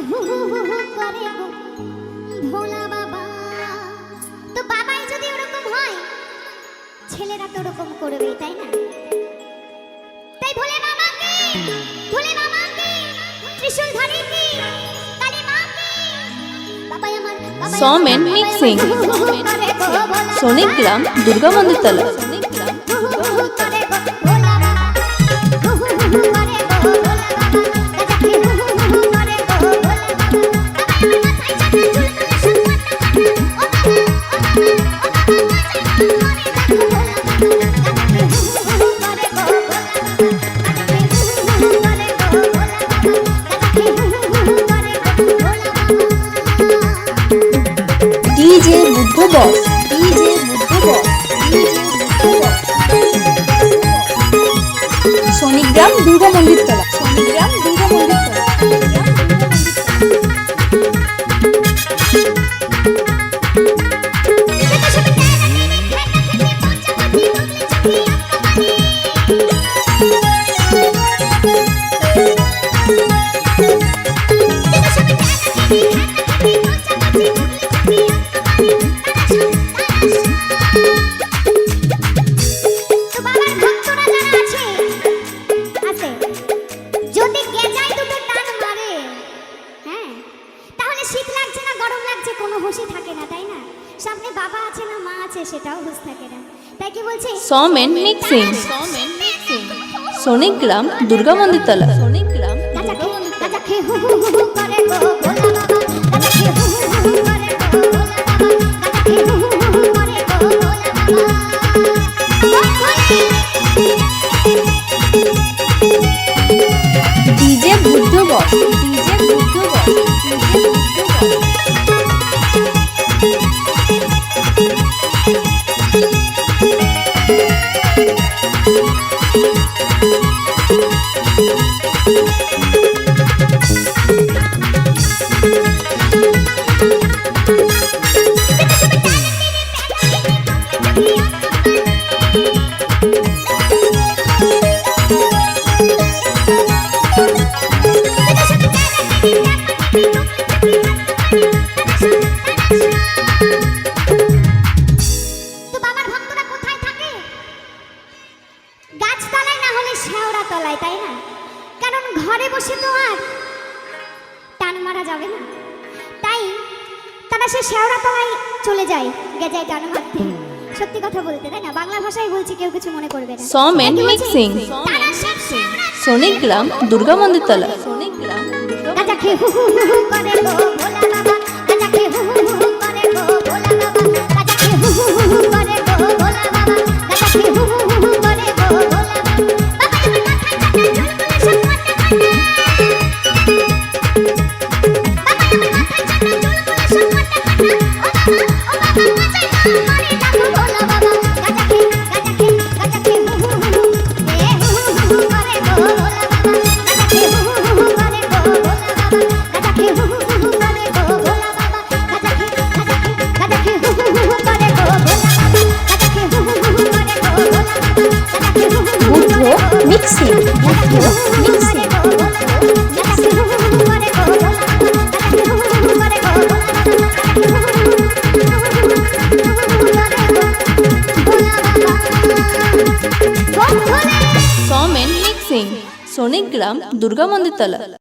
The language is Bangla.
হু হু হু হু করে গো ভোলা বাবা তো বাবাই যদি ওরকম ছেলেরা তো ওরকম করবেই তাই না তাই ভোলে বাবা ভোলে বাবা ত্রিশূল ধরে কি কালী মা বাবাই আমার বাবাই Som and আমার, বাবাই mixing. আমার, হু হু হু করে গো ভোলা সনিক। গ্রাম দুর্গা মন্দির তলা DJ Buddha boss DJ Buddha boss Sonigram Durga মন্দির তলা সনিগ্রাম দুর্গা মন্দির তলা কোনো হুঁশই থাকে না তাই না সামনে বাবা আছে না মা আছে সেটাও হুঁশ থাকে না তাই কি বলছে সম এন্ড মিক্সিং সনিগ্রাম দুর্গা মন্দির তলা সোনিক গ্রাম দুর্গা মন্দির খেয়ে শেওড়া তলায় তাই না? কারণ ঘরে বসে তো আর টান মারা যাবে না। তাই তারা সে শেওড়া তলায় চলে যায় গেজায় টান মারতে। সত্যি কথা বলতে তাই না? বাংলা ভাষায় বলছি কেউ কিছু মনে করবে না। সম এন্ড? মিক্সিং। সব শেওড়া দুর্গা মন্দির তলা। সনিগ্রাম। গাজা খেয়ে হু হু হু হু করে গো ভোলা মিক্সিং বুদ্ধ মিক্সিং সম এন্ড মিক্সিং সনিগ্রাম দুর্গা মন্দির তলা